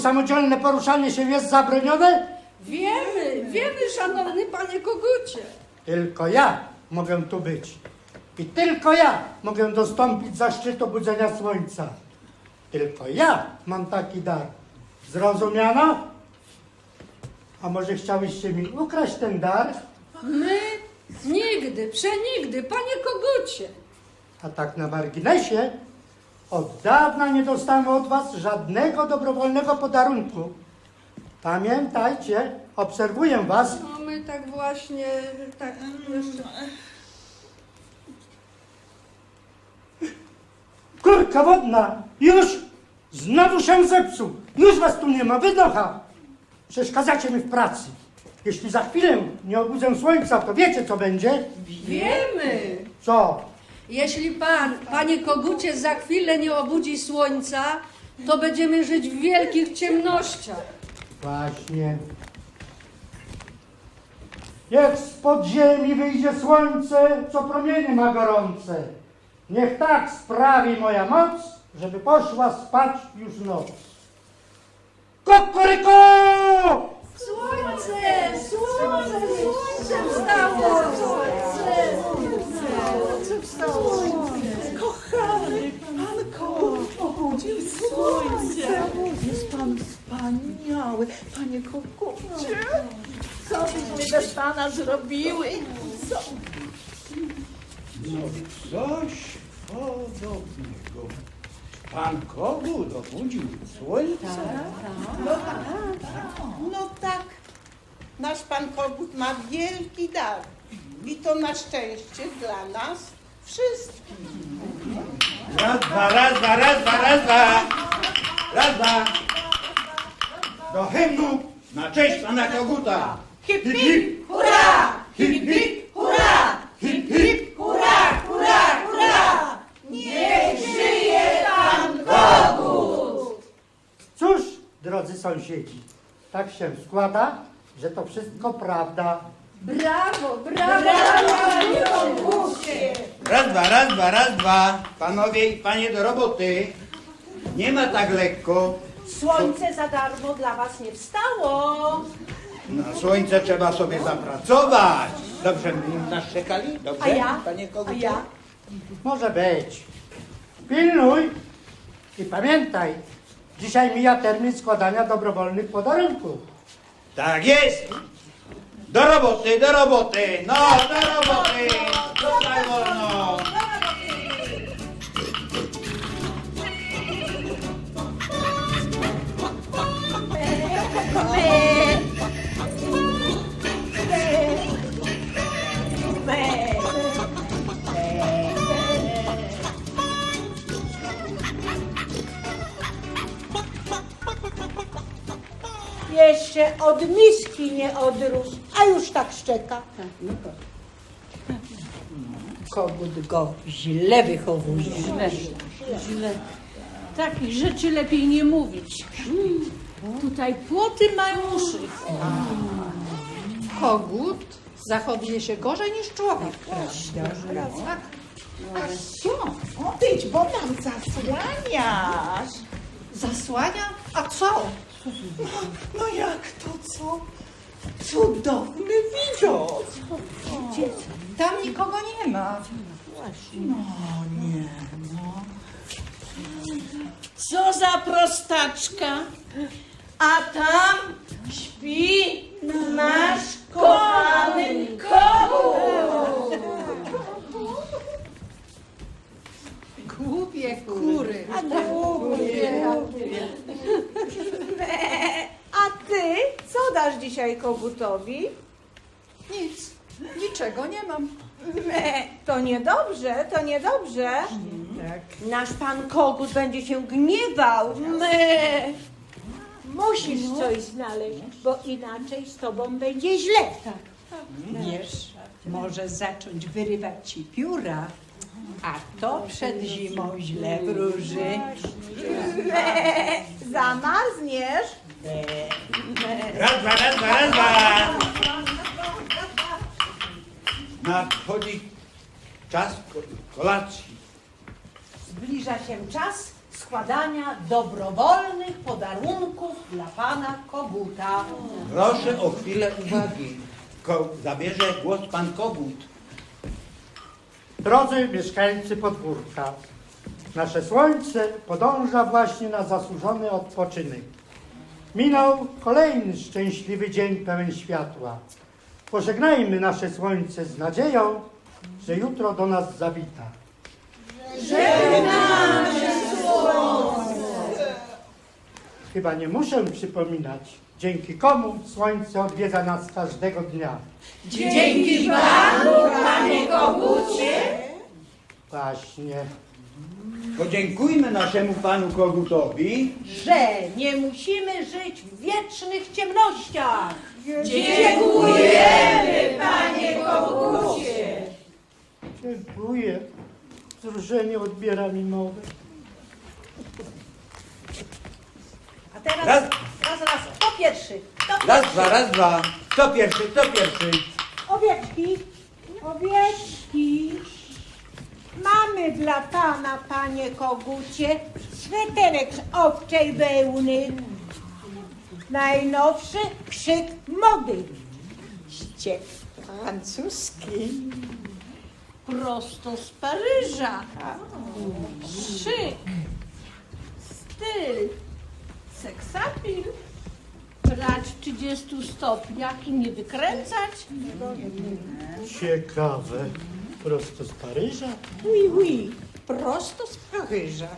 samodzielne poruszanie się jest zabronione? Wiemy, wiemy, szanowny panie Kogucie. Tylko ja mogę tu być. I tylko ja mogę dostąpić zaszczytu budzenia słońca. Tylko ja mam taki dar. Zrozumiano? A może chciałyście mi ukraść ten dar? My nigdy, przenigdy, panie Kogucie. A tak na marginesie, od dawna nie dostałem od was żadnego dobrowolnego podarunku. Pamiętajcie, obserwuję was. No my tak właśnie, tak jeszcze... Kurka wodna, już! Znowu się zepsuł! Już was tu nie ma, wynocha! Przeszkadzacie mi w pracy. Jeśli za chwilę nie obudzę słońca, to wiecie co będzie? Wiemy. Co? Jeśli pan, panie Kogucie, za chwilę nie obudzi słońca, to będziemy żyć w wielkich ciemnościach. Właśnie. Niech spod ziemi wyjdzie słońce, co promienie ma gorące. Niech tak sprawi moja moc, żeby poszła spać już noc. Kokoryko! Słońce, słońce, słońce wstało, słońce. Kochany Panko, obudził słońce. Jest Pan wspaniały, Panie Kogucie. Co byśmy bez Pana zrobiły? Co? No coś podobnego. Pan kogut obudził słońce? No tak, nasz Pan Kogut ma wielki dar i to na szczęście dla nas wszystkich. Raz, dwa, raz, dwa, raz, dwa, raz, dwa. Raz, dwa. Do hymnu na cześć Pana Koguta. Hip, hip, hurra! Hip, hip, hurra! Hip, hip, hurra, hurra, hurra! Niech żyje Pan Kogut! Cóż, drodzy sąsiedzi, tak się składa, że to wszystko prawda. Brawo, brawo, Kogucie. Raz, dwa, raz, dwa, raz, dwa. Panowie i panie do roboty. Nie ma tak lekko. Słońce za darmo dla Was nie wstało. Na słońce trzeba sobie zapracować. Dobrze nas czekali? Dobrze, A ja? panie A Kogucie? ja? Może być. Pilnuj i pamiętaj, dzisiaj mija termin składania dobrowolnych podarunków. Tak jest. Do roboty, do roboty. No, do roboty. Jeszcze od miski nie odrósł, a już tak szczeka. Kogut go źle wychowuje. Źle, źle. Takich rzeczy lepiej nie mówić. Tutaj płoty mają uszy. Kogut zachowuje się gorzej niż człowiek. Co? Odejdź, bo nam zasłaniasz. Zasłania? A co? No jak to co? Cudowny widok. Tam nikogo nie ma. Co za prostaczka. A tam śpi nasz kochany kogut. Głupie kury. A ty co dasz dzisiaj kogutowi? Nic, niczego nie mam. Me, to niedobrze, to niedobrze. Nasz pan kogut będzie się gniewał. Me. Musisz coś znaleźć, bo inaczej z tobą będzie źle. Wiesz, może zacząć wyrywać ci pióra, a to przed zimą źle wróży. Zamarzniesz? Raz, dwa, raz, dwa, raz, dwa. Nadchodzi czas ko- kolacji. Zbliża się czas składania dobrowolnych podarunków dla pana Koguta. Proszę o chwilę uwagi. Ko- zabierze głos pan Kogut. Drodzy mieszkańcy podwórka, nasze słońce podąża właśnie na zasłużony odpoczynek. Minął kolejny szczęśliwy dzień pełen światła. Pożegnajmy nasze słońce z nadzieją, że jutro do nas zawita. Chyba nie muszę przypominać, dzięki komu słońce odwiedza nas każdego dnia. Dzięki Panu, Panie Kogucie. Właśnie. Podziękujmy naszemu panu Kogutowi. Że nie musimy żyć w wiecznych ciemnościach. Dziękujemy, Panie Kogucie. Dziękuję. Wzruszenie odbiera mi mowę. A teraz Raz. raz, raz, kto pierwszy? Kto Raz, pierwszy? dwa, raz, dwa. Kto pierwszy, kto pierwszy? Owieczki, owieczki. Mamy dla pana, panie kogucie, sweterek z owczej wełny. Najnowszy krzyk mody. Ściek francuski. Prosto z Paryża. Szyk. Styl. Seksapil. Prać w 30 stopniach i nie wykręcać. Ciekawe. Prosto z Paryża? Oui, oui, prosto z Paryża.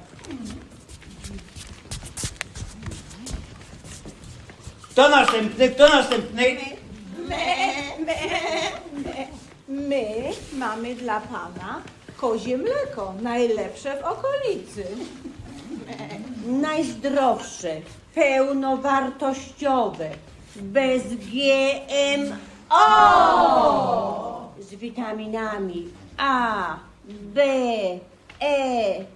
Kto następny, kto następny? My mamy dla Pana kozie mleko, najlepsze w okolicy. Najzdrowsze, pełnowartościowe, bez GMO, z witaminami A, B, E, M.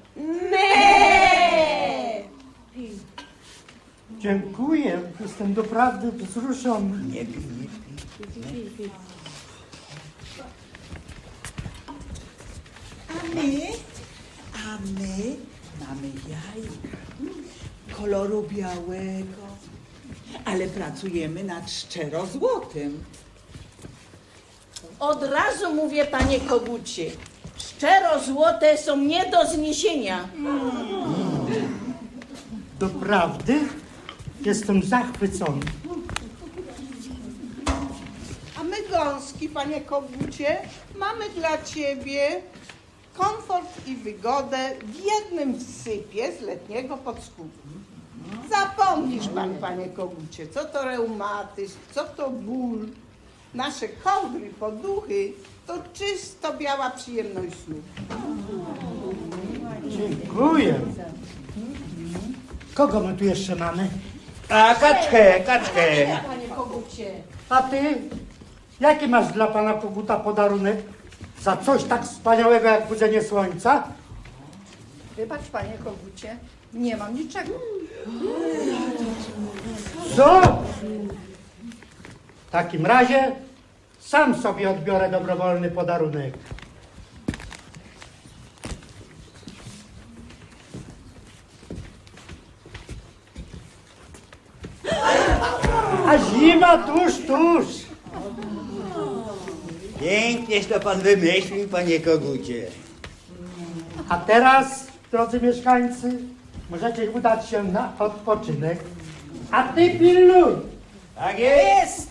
Dziękuję. Jestem doprawdy wzruszony. Nie pij, nie. A my, a my mamy jajka koloru białego, ale pracujemy nad szczerozłotym. Od razu mówię, panie kogucie. Szczero złote są nie do zniesienia. Doprawdy jestem zachwycony. A my gąski, panie kogucie, mamy dla ciebie komfort i wygodę w jednym sypie z letniego podsłuchu. Zapomnisz pan, panie kogucie, co to reumatyzm, co to ból. Nasze kołdry, poduchy to czysto biała przyjemność snu. Dziękuję. Kogo my tu jeszcze mamy? A kaczkę, kaczkę. Panie kogucie. A ty? Jaki masz dla pana koguta podarunek? Za coś tak wspaniałego jak budzenie słońca? Wybacz, panie kogucie, nie mam niczego. Co? W takim razie sam sobie odbiorę dobrowolny podarunek. A zima tuż, tuż. Pięknieś to pan wymyślił, panie Kogucie. A teraz, drodzy mieszkańcy, możecie udać się na odpoczynek. A ty pilnuj! Tak jest.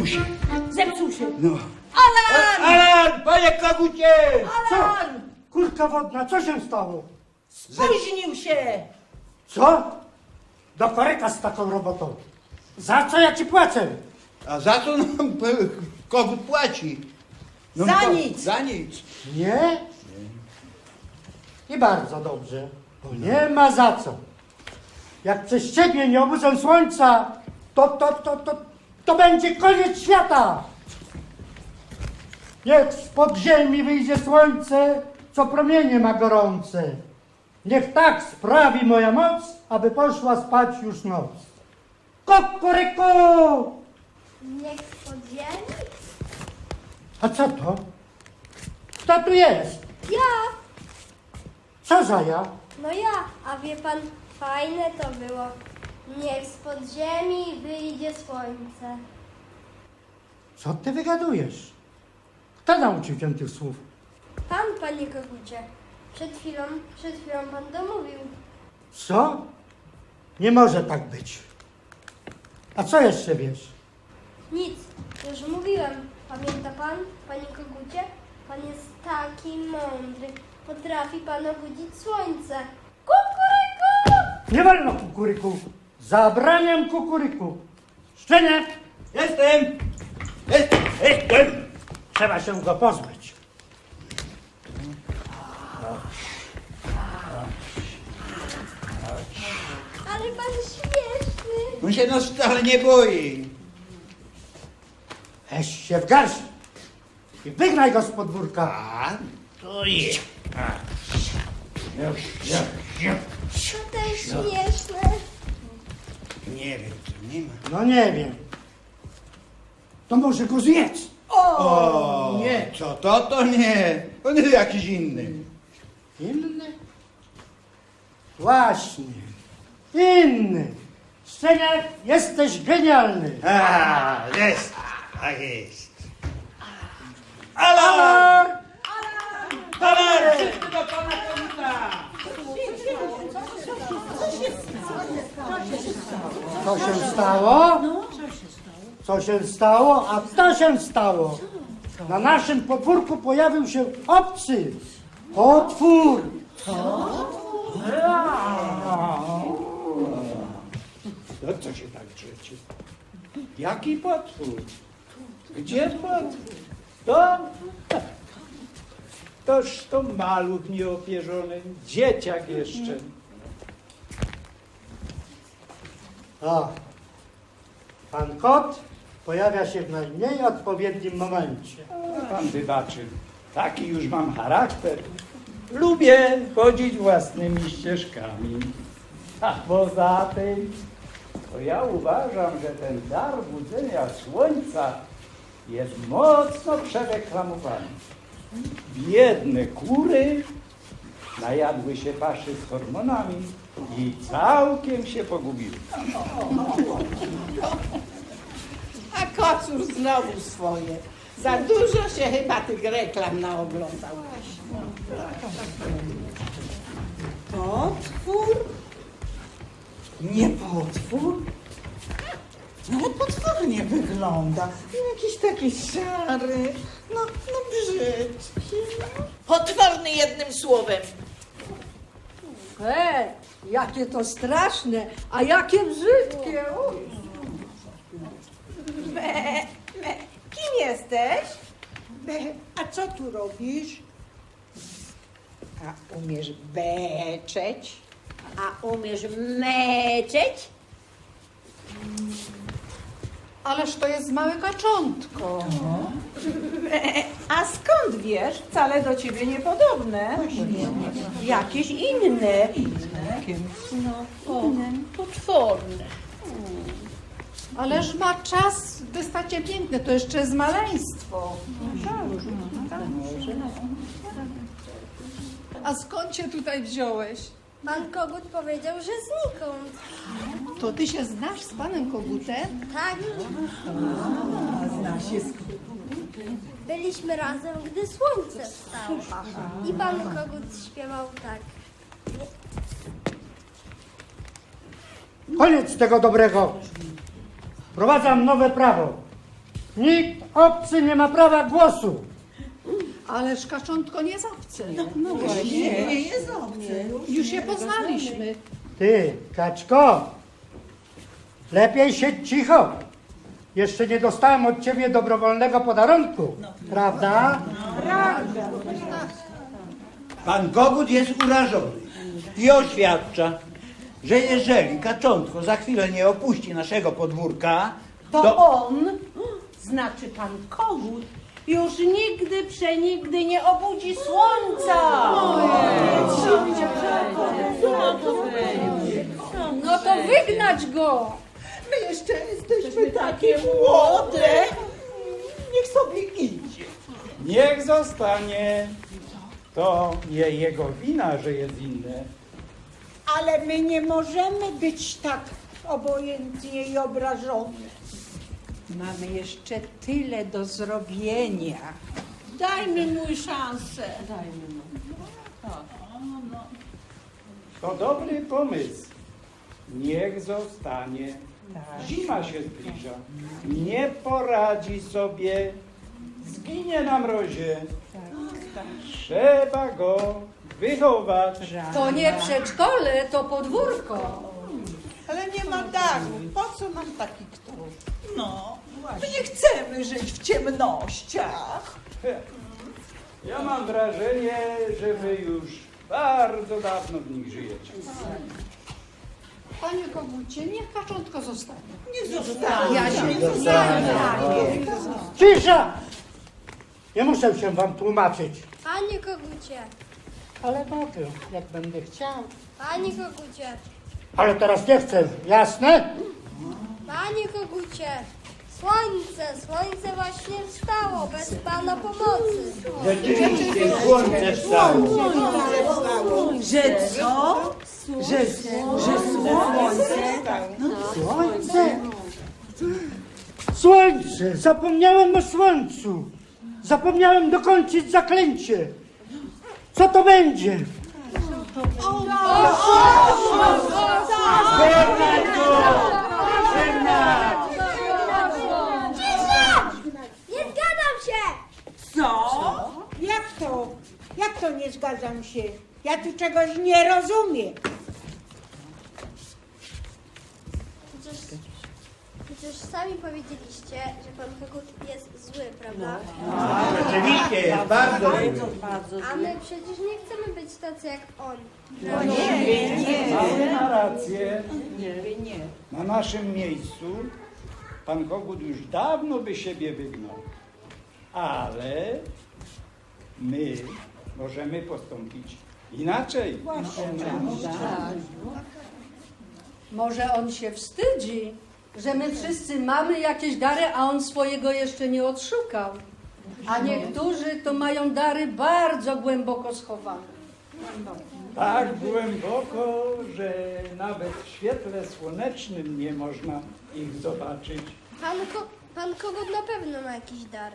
Zepsuł się. Zepsuł się. No. Alan! Alan, panie kogucie! Co? Kurka wodna, co się stało? Spóźnił się! Co? Do koryka z taką robotą. Za co ja ci płacę? A za co nam kogut płaci? No Za to- nic. Za nic. Nie? I bardzo dobrze, bo nie ma za co. Jak przez ciebie nie obudzę słońca, to, to, to, to, to będzie koniec świata. Niech z podziemi wyjdzie słońce, co promienie ma gorące. Niech tak sprawi moja moc, aby poszła spać już noc. Kukuryku! Niech podzieli? A co to? Kto tu jest? Ja! Co za ja? No ja, a wie pan, fajne to było. Niech z podziemi wyjdzie słońce. Co ty wygadujesz? Kto nauczył cię tych słów? Pan, panie kogucie, przed chwilą, przed chwilą pan domówił. Co? Nie może tak być. A co jeszcze wiesz? Nic, już mówiłem. Pamięta pan, panie kogucie? Pan jest taki mądry. Potrafi pan obudzić słońce. Kukuryku! Nie wolno kukuryku. Zabraniam kukuryku. Szczeniak, Jestem! Jestem! Jestem! trzeba się go pozbyć. Ale pan śmieszny. On się nas wcale nie boi. Weź się w garść i wygnaj go z podwórka. A, to jest. A. Już, już, już. To też śmieszne. Nie wiem, co nie ma. No nie wiem. To może go zjedz. O, nie. Co to, to nie. On jest jakiś inny. Inny? Właśnie. Inny. Szczeniak, jesteś genialny. A, jest. Tak jest. Alarm! Alarm! Wszyscy do pana koguta! Co się stało? Co się stało? A co się stało? Na naszym podwórku pojawił się obcy. Potwór. No co się tak drzecie? Jaki potwór? Gdzie potwór? To? Toż to maluch nieopierzony, dzieciak jeszcze. O. Pan kot pojawia się w najmniej odpowiednim momencie. Pan wybaczy, taki już mam charakter. Lubię chodzić własnymi ścieżkami. A poza tym, to ja uważam, że ten dar budzenia słońca jest mocno przereklamowany. Biedne kury najadły się paszy z hormonami i całkiem się pogubiły. A kocur znowu swoje. Za dużo się chyba tych reklam naoglądał. Potwór? Nie potwór? No ale potwornie wygląda. Jakiś taki szary. No, no brzydki. Potworny jednym słowem. E, jakie to straszne, a jakie brzydkie. Me, me. Kim jesteś? Me. A co tu robisz? A umiesz beczeć? A umiesz meczeć? Ależ to jest małe kaczątko. A skąd wiesz? Wcale do ciebie niepodobne. Jakieś inne. No, potworne. Ależ ma czas, stacie piękne, to jeszcze jest maleństwo. A skąd cię tutaj wziąłeś? Pan kogut powiedział, że znikąd. To ty się znasz z panem kogutem? Tak, Zna się z byliśmy razem, gdy słońce wstało. I pan kogut śpiewał tak. Koniec tego dobrego. Wprowadzam nowe prawo. Nikt obcy nie ma prawa głosu. Ależ kaczątko nie jest obcy. No właśnie, nie jest obcy. Już się poznaliśmy. Ty, kaczko, lepiej siedź cicho. Jeszcze nie dostałem od ciebie dobrowolnego podarunku, prawda? Pan Kogut jest urażony i oświadcza, że jeżeli kaczątko za chwilę nie opuści naszego podwórka, To to on, znaczy pan kogut, już nigdy przenigdy nie obudzi słońca. No to wygnać go! My jeszcze jesteśmy takie młode. Niech sobie idzie. Niech zostanie. To nie jego wina, że jest inne. Ale my nie możemy być tak obojętnie i obrażone. Mamy jeszcze tyle do zrobienia. Dajmy mu szansę. To dobry pomysł. Niech zostanie. Zima się zbliża. Nie poradzi sobie. Zginie na mrozie. Trzeba go wychować. To nie przedszkole, to podwórko. Ale nie ma daru. Po co nam taki? No, my nie chcemy żyć w ciemnościach. Ja mam wrażenie, że wy już bardzo dawno w nich żyjecie. Panie kogucie, niech kaczątko zostanie. Nie zostanie. Ja się nie zostanie. Cisza! Nie muszę się wam tłumaczyć, Panie kogucie, ale mogę, jak będę chciał. panie kogucie, Ale teraz nie chcę, jasne? Panie kogucie. Słońce, słońce właśnie wstało, bez pana pomocy. rzeczywiście słońce wstało. Że co? Że, że słońce? Słońce! Słońce! Zapomniałem o słońcu! Zapomniałem dokończyć zaklęcie! Co to będzie? Nie zgadzam się! Co? Jak to? Jak to się? Ja tu czegoś nie rozumiem. Przecież, przecież sami powiedzieliście, że pan kogut jest zły, prawda? Rzeczywiście jest bardzo zły. A my przecież nie chcemy być tacy jak on. Ale ma rację. Na naszym miejscu pan Kogut już dawno by siebie wygnał. Ale my możemy postąpić inaczej. Może on się wstydzi, że my wszyscy mamy jakieś dary, a on swojego jeszcze nie odszukał. A niektórzy to mają dary bardzo głęboko schowane. Tak głęboko, że nawet w świetle słonecznym nie można ich zobaczyć. Pan, ko- pan kogut na pewno ma jakiś dar.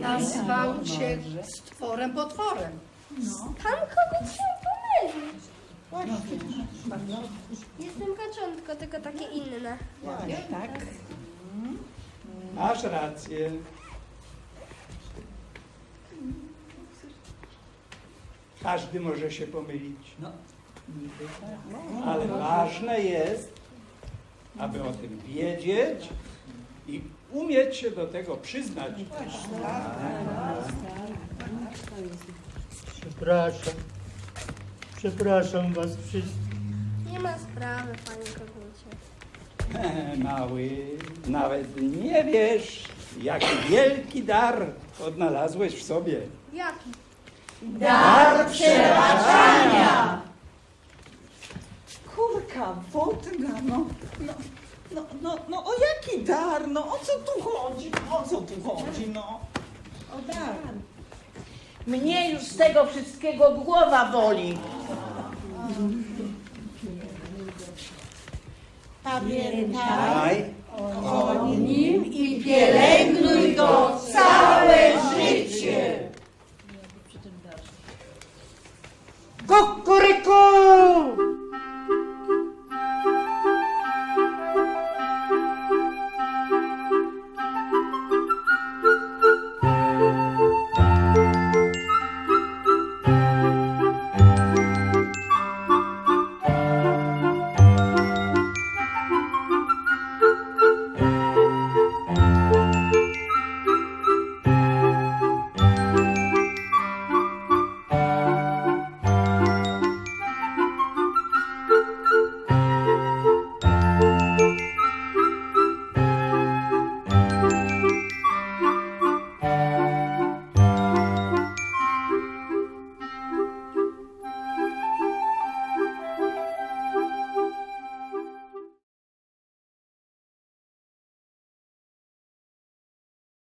Nazwał cię stworem potworem. Pan kogut się pomylił. Jestem kaczątko, tylko takie inne. Masz rację. Każdy może się pomylić. Ale ważne jest, aby o tym wiedzieć i umieć się do tego przyznać. Przepraszam. Przepraszam was wszystkich. Nie ma sprawy, panie kogucie. Mały, nawet nie wiesz, jaki wielki dar odnalazłeś w sobie. Jaki? Kurka wodna, no. No, no, no o jaki dar? No o co tu chodzi? O co tu chodzi? No. O dar. Mnie już z tego wszystkiego głowa boli. Pamiętaj o nim i pielęgnuj go całe życie. Kokoryku!